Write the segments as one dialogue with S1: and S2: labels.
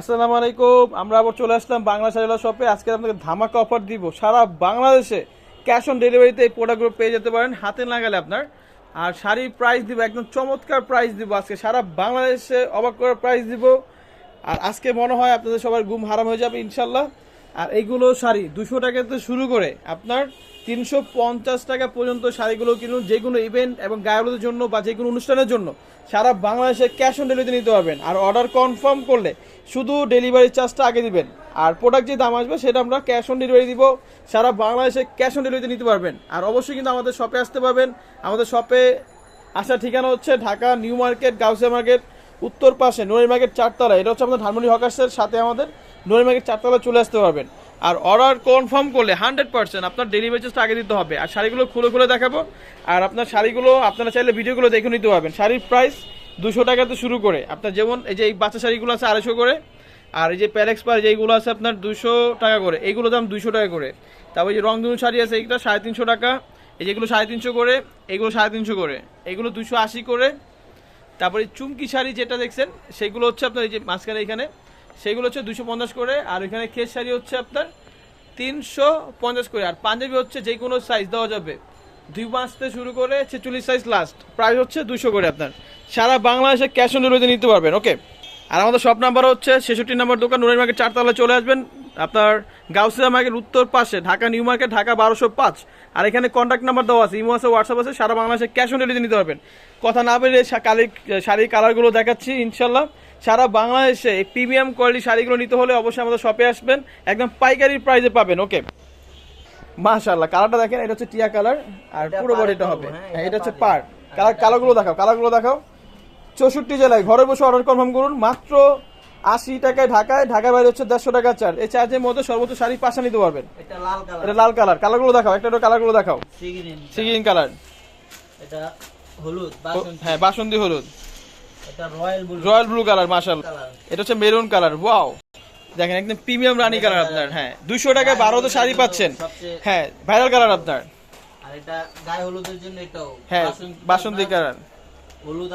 S1: আসসালামু আলাইকুম, আমরা আবার চলে আসলাম বাংলা শাড়িলা শপে আজকে আপনাকে ধামাকা অফার দিব। সারা বাংলাদেশে ক্যাশ অন ডেলিভারিতে এই প্রোডাক্টগুলো পেয়ে যেতে পারেন, হাতে লাগালে আপনার। আর শাড়ির প্রাইস দিব, একদম চমৎকার প্রাইস দিব আজকে। সারা বাংলাদেশে অবাক করার প্রাইস দিব। আর আজকে মনে হয় আপনাদের সবার ঘুম হারাম হয়ে যাবে ইনশাল্লাহ। আর এইগুলো শাড়ি দুশো টাকা থেকে শুরু করে আপনার তিনশো পঞ্চাশ টাকা পর্যন্ত শাড়িগুলো কিনুন, যে কোনো ইভেন্ট এবং গায়ের জন্য বা যে কোনো অনুষ্ঠানের জন্য সারা বাংলাদেশে ক্যাশ অন ডেলিভারিতে নিতে পারবেন। আর অর্ডার কনফার্ম করলে শুধু ডেলিভারি চার্জটা আগে দিবেন। আর প্রোডাক্ট যে দাম আসবে সেটা আমরা ক্যাশ অন ডেলিভারি দিব। সারা বাংলাদেশে ক্যাশ অন ডেলিভারিতে নিতে পারবেন। আর অবশ্যই কিন্তু আমাদের শপে আসতে পারবেন। আমাদের শপে আসার ঠিকানা হচ্ছে Dhaka, new market, Gausia market, উত্তর পাশে নোয়ারি মার্কেট চারতলা। এটা হচ্ছে আমাদের ধানমন্ডি হকার্সের সাথে আমাদের নোয়ারি মার্কেট চারতলা চলে আসতে পারবেন। আর অর্ডার কনফার্ম করলে হান্ড্রেড পার্সেন্ট আপনার ডেলিভারি চার্জটা আগে দিতে হবে। আর শাড়িগুলো খুলে খুলে দেখাবো। আর আপনার শাড়িগুলো, আপনারা চাইলে ভিডিওগুলো দেখে নিতে পারবেন। শাড়ির প্রাইস দুশো টাকাতে শুরু করে। আপনার যেমন এই যে এই বাচ্চা শাড়িগুলো আছে আড়াইশো করে, আর এই যে প্যালেক্স পার যেইগুলো আছে আপনার দুশো টাকা করে। এইগুলো দাম দুশো টাকা করে। তারপর যে রংধনু শাড়ি আছে, এইটা সাড়ে তিনশো টাকা। এই যেগুলো সাড়ে তিনশো করে, এইগুলো সাড়ে তিনশো করে। এইগুলো দুশো আশি করে। তারপরে চুমকি শাড়ি যেটা দেখছেন, সেগুলো হচ্ছে আপনার এই যে মাঝখানে এখানে। সেগুলো হচ্ছে দুশো পঞ্চাশ করে, আর এখানে খেস শাড়ি হচ্ছে আপনার তিনশো পঞ্চাশ করে। আর পাঞ্জাবি হচ্ছে যে কোনো সাইজ দেওয়া যাবে। দুই পাঁচ থেকে শুরু করে ছেচল্লিশ সাইজ লাস্ট প্রাইস হচ্ছে দুশো করে আপনার। সারা বাংলাদেশে ক্যাশ অন ডেলিভারিতে নিতে পারবেন ওকে আর আমাদের শপ নাম্বার হচ্ছে ছেষট্টি নাম্বার দোকান নুরের মার্কেট চারতলায় চলে আসবেন। আপনার গাউসিয়া মার্কেট উত্তর পাশে, ঢাকা নিউ মার্কেট ঢাকা বারোশো পাঁচ। আর এখানে কন্ট্যাক্ট নাম্বার দেওয়া আছে, ইমো আছে হোয়াটসঅ্যাপ আছে, সারা বাংলাদেশে ক্যাশ অন ডেলিভারি নিতে পারবেন। কথা না বেরিয়ে শাড়ির কালারগুলো দেখাচ্ছি ইনশাল্লাহ সারা বাংলাদেশে এই প্রিমিয়াম কোয়ালিটি শাড়িগুলো নিতে হলে অবশ্যই আমাদের শপে আসবেন। একদম পাইকারি প্রাইসে পাবেন ওকে মাশাআল্লাহ কালারটা দেখেন এটা হচ্ছে টিয়া কালার আর পুরো বডিটা হবে
S2: হ্যাঁ,
S1: হ্যাঁ,
S2: এটা
S1: হচ্ছে। পার। কালার কালারগুলো দেখাও কালারগুলো দেখাও। চৌষট্টি জেলায় ঘরে বসে অর্ডার কনফার্ম করুন মাত্র আশি টাকায় ঢাকায় ঢাকার বাইরে হচ্ছে দেড়শো টাকা চার্জ এই চার্জের মধ্যে সর্বোচ্চ শাড়ি পাশা নিতে পারবেন।
S2: এটা লাল কালার
S1: এটা লাল কালার কালারগুলো দেখাও একটা একটা কালারগুলো দেখাও।
S2: সিগ্রিন।
S1: সিগিং কালার
S2: এটা হলুদ বাসন্তী।
S1: হ্যাঁ বাসন্তী হলুদ।
S2: রয়্যাল ব্লু
S1: কালার মাশাল এটা হচ্ছে মেরুন কালার ওয়াও। দেখেন একদম প্রিমিয়াম রানী কালার আপনার হ্যাঁ। দুইশো টাকায় বারোতে শাড়ি পাচ্ছেন। হ্যাঁ ভাইরাল কালার আপনার। হ্যাঁ বাসন্তী কালার।
S2: হলুদ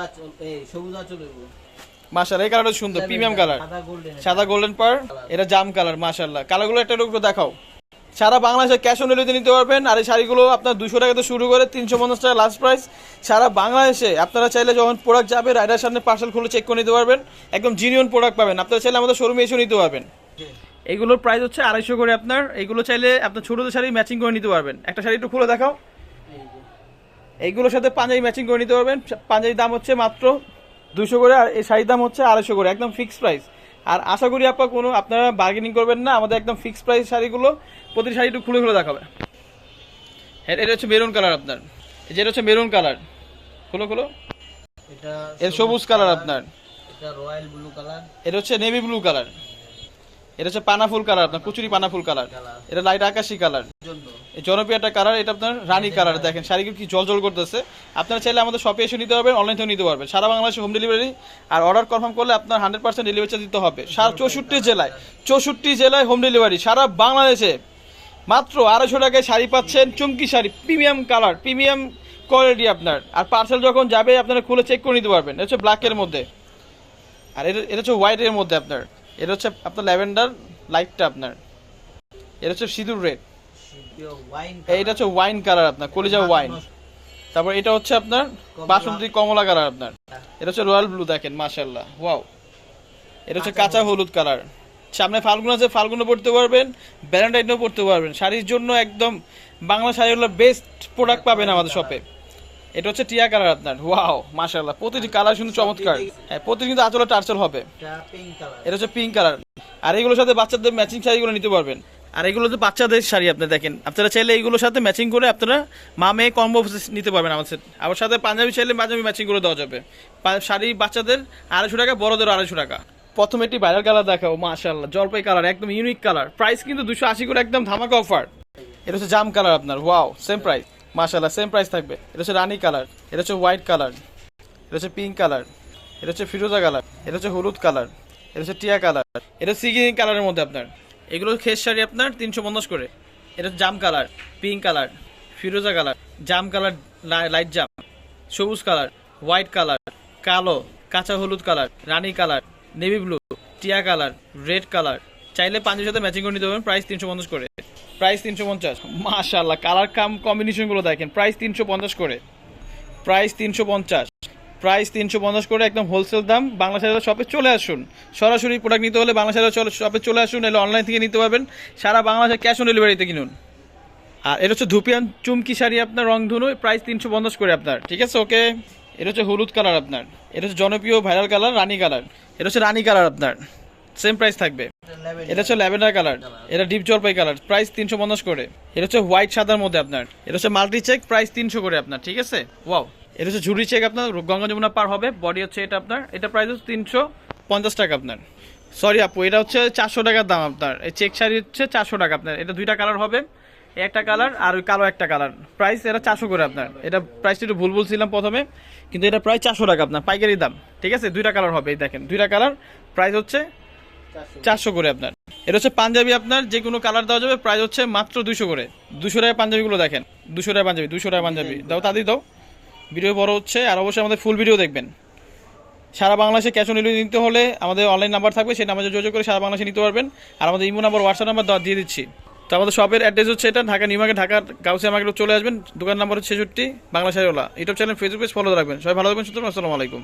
S2: সবুজ আচল
S1: এই কালারটা সুন্দর প্রিমিয়াম কালার।
S2: সাদা গোল্ডেন
S1: সাদা গোল্ডেন পার এটা জাম কালার মাশাল্লাহ কালারগুলো একটা একটু দেখাও সারা বাংলাদেশে ক্যাশ অন ডেলিভারিতে নিতে পারবেন। আর এই শাড়িগুলো আপনার দুশো টাকা থেকে শুরু করে তিনশো পঞ্চাশ টাকা লাস্ট প্রাইস সারা বাংলাদেশে আপনারা চাইলে যখন প্রোডাক্ট যাবে রাইডার সামনে পার্সেল খুলে চেক করে নিতে পারবেন। একদম জিনিয়ন প্রোডাক্ট পাবেন। আপনারা চাইলে আমাদের শোরুমে এসেও নিতে পারবেন। এগুলোর প্রাইস হচ্ছে আড়াইশো করে আপনার। এগুলো চাইলে আপনার ছোটোদের শাড়ি ম্যাচিং করে নিতে পারবেন। একটা শাড়ি একটু খুলে দেখাও।
S2: এই
S1: এইগুলোর সাথে পাঞ্জাবি ম্যাচিং করে নিতে পারবেন। পাঞ্জাবির দাম হচ্ছে মাত্র দুশো করে আর এই শাড়ির দাম হচ্ছে আড়াইশো করে, একদম ফিক্সড প্রাইস আর আশা করি আপা কোনো আপনারা বার্গেনিং করবেন না আমাদের একদম ফিক্সড প্রাইস শাড়িগুলো প্রতি শাড়ি একটু খুলে খুলে দেখাবে। হ্যাঁ এটা হচ্ছে মেরুন কালার আপনার। এই যে এটা হচ্ছে মেরুন কালার খুলো খুলো।
S2: এটা
S1: এর সবুজ কালার আপনার।
S2: এটা রয়্যাল ব্লু কালার
S1: এটা হচ্ছে নেভি ব্লু কালার এটা হচ্ছে পানাফুল কালার আপনার, কুচুরি পানাফুল কালার।
S2: কালার
S1: এটা লাইট আকাশি কালার।
S2: জন্য
S1: এই জনপ্রিয় একটা কালার, এটা আপনার রানী কালার, দেখেন, শাড়িগুলো কি জল জল করতেছে। আপনারা চাইলে আমাদের শপে এসে নিতে পারবেন অনলাইন থেকেও নিতে পারবেন। সারা বাংলাদেশে হোম ডেলিভারি আর অর্ডার কনফার্ম করলে আপনার হান্ড্রেড পার্সেন্ট ডেলিভারি চার্জ দিতে হবে। সারা চৌষট্টি জেলায় চৌষট্টি জেলায় হোম ডেলিভারি সারা বাংলাদেশে। মাত্র আড়াইশো টাকায় শাড়ি পাচ্ছেন চুমকি sari premium colour premium quality আপনার। আর পার্সেল যখন যাবে, আপনারা খুলে চেক করে নিতে পারবেন। এটা হচ্ছে ব্ল্যাকের মধ্যে। আর এটা এটা হচ্ছে হোয়াইটের মধ্যে আপনার। এটা হচ্ছে আপনার ল্যাভেন্ডার লাইটটা আপনার। এটা হচ্ছে সিঁদুর রেড।
S2: ওয়াইন
S1: এইটা হচ্ছে ওয়াইন কালার আপনার কলিজা ওয়াইন। তারপর এটা হচ্ছে আপনার বাসন্তী কমলা কালার আপনার। এটা হচ্ছে রয়্যাল ব্লু দেখেন মাশাল্লাহ ওয়াও। এটা হচ্ছে কাঁচা হলুদ কালার। সামনে ফাল্গুন আছে ফাল্গুনও পড়তে পারবেন ভ্যালেন্টাইনও পড়তে পারবেন। শাড়ির জন্য একদম বাংলা শাড়িগুলো বেস্ট প্রোডাক্ট পাবেন আমাদের শপে এটা হচ্ছে টিয়া কালার আপনার। ওয়াও মাশাল্লাহ প্রতিটি কালার কিন্তু চমৎকার। হ্যাঁ প্রতিটি কিন্তু আচলে টার্চল হবে।
S2: এটা পিঙ্ক কালার
S1: এটা হচ্ছে পিঙ্ক কালার আর এগুলোর সাথে বাচ্চাদের ম্যাচিং শাড়িগুলো নিতে পারবেন। আর এগুলো তো বাচ্চাদের শাড়ি আপনি দেখেন। আপনারা চাইলে এইগুলোর সাথে ম্যাচিং করে আপনারা মা মেয়ে কম্বো নিতে পারবেন আমাদের সাথে। আবার সাথে পাঞ্জাবি চাইলে পাঞ্জাবি ম্যাচিং করে দেওয়া যাবে। শাড়ি বাচ্চাদের আড়াইশো টাকা বড়দের আড়াইশো টাকা। প্রথমে একটি ভাইরাল কালার দেখাও মাশাল্লাহ জলপাই কালার একদম ইউনিক কালার প্রাইস কিন্তু দুশো আশি করে একদম ধামাকা অফার এটা হচ্ছে জাম কালার আপনার। ওয়াও সেম প্রাইস মাশাল্লাহ সেম প্রাইস থাকবে। এটা হচ্ছে রানী কালার, এটা হচ্ছে হোয়াইট কালার, এটা হচ্ছে পিঙ্ক কালার, এটা হচ্ছে ফিরোজা কালার, এটা হচ্ছে হলুদ কালার, এটা হচ্ছে টিয়া কালার, এটা সিগিং কালারের মধ্যে আপনার। এগুলো খেস শাড়ি আপনার তিনশো পঞ্চাশ করে। এটা জাম কালার পিঙ্ক কালার, ফিরোজা কালার, জাম কালার লাইট জাম, সবুজ কালার হোয়াইট কালার, কালো, কাঁচা হলুদ কালার, রানি কালার নেভি ব্লু টিয়া কালার রেড কালার। চাইলে পাঞ্জাবির সাথে ম্যাচিং করে নিতে পারবেন প্রাইস তিনশো পঞ্চাশ করে। প্রাইস তিনশো পঞ্চাশ। মাশাল্লাহ কালার কাম কম্বিনেশনগুলো দেখেন প্রাইস তিনশো পঞ্চাশ করে। প্রাইস তিনশো পঞ্চাশ। প্রাইস তিনশো পঞ্চাশ করে একদম হোলসেল দাম বাংলা সাইডের শপে চলে আসুন। সরাসরি প্রোডাক্ট নিতে হলে বাংলা সাইডের শপে চলে আসুন, এলে অনলাইন থেকে নিতে পারবেন। সারা বাংলাদেশে ক্যাশ অন ডেলিভারিতে কিনুন। আর এটা হচ্ছে ধুপিয়ান চুমকি শাড়ি আপনার রং ধনু প্রাইস তিনশো পঞ্চাশ করে আপনার, ঠিক আছে ওকে এটা হচ্ছে হলুদ কালার আপনার। এটা হচ্ছে জনপ্রিয় ভাইরাল কালার রানী কালার এটা হচ্ছে রানী কালার আপনার। সেম প্রাইস থাকবে।
S2: এটা
S1: হচ্ছে ল্যাভেন্ডার কালার। এটা ডিপ জলপাই কালার। প্রাইস তিনশো পঞ্চাশ করে। এটা হচ্ছে হোয়াইট সাদার মধ্যে আপনার। এটা হচ্ছে মাল্টি চেক প্রাইস তিনশো করে আপনার, ঠিক আছে? ওয়াও এটা হচ্ছে ঝুড়ি চেক আপনার, গঙ্গা যমুনা পার হবে বডি হচ্ছে এটা আপনার, এটা প্রাইস হচ্ছে তিনশো পঞ্চাশ টাকা আপনার। সরি আপু, এটা হচ্ছে চারশো টাকার দাম আপনার। এই চেক শাড়ি হচ্ছে চারশো টাকা আপনার। এটা দুইটা কালার হবে, একটা কালার আর ওই কালো একটা কালার। প্রাইস এটা চারশো করে আপনার। এটা প্রাইসটা একটু ভুল বলছিলাম প্রথমে, কিন্তু এটা প্রায় চারশো টাকা আপনার, পাইকারি দাম, ঠিক আছে? দুইটা কালার হবে, এই দেখেন। দুইটা কালার প্রাইস হচ্ছে চারশো। করে আপনার। এটা হচ্ছে পাঞ্জাবি আপনার যে কোনো কালার দেওয়া যাবে প্রাইস হচ্ছে মাত্র দুশো করে। দুশো টাকা পাঞ্জাবিগুলো দেখেন। দুশো টাকা পাঞ্জাবি দুশো টাকা পাঞ্জাবি। দাও তাদের দাও। ভিডিও বড় হচ্ছে আর অবশ্যই আমাদের ফুল ভিডিও দেখবেন। সারা বাংলাদেশে ক্যাশ অন ডেলিভারি নিতে হলে আমাদের অনলাইন নাম্বার থাকবে সেই নাম্বারে যোগাযোগ করে সারা বাংলাদেশে নিতে পারবেন। আর আমাদের ইমো নাম্বার হোয়াটসঅ্যাপ নাম্বার দেওয়া দিয়ে দিচ্ছি। তো আমাদের শপের অ্যাড্রেস হচ্ছে এটা ঢাকা নিউমার্কেট ঢাকা গাউসিয়া মার্কেটে চলে আসবেন। দোকান নাম্বার হচ্ছে ছেষট্টি Bangla শাড়িওয়ালা। YouTube channel Facebook page follow রাখবেন। সবাই ভালো থাকবেন সুতরাং আসসালামু আলাইকুম।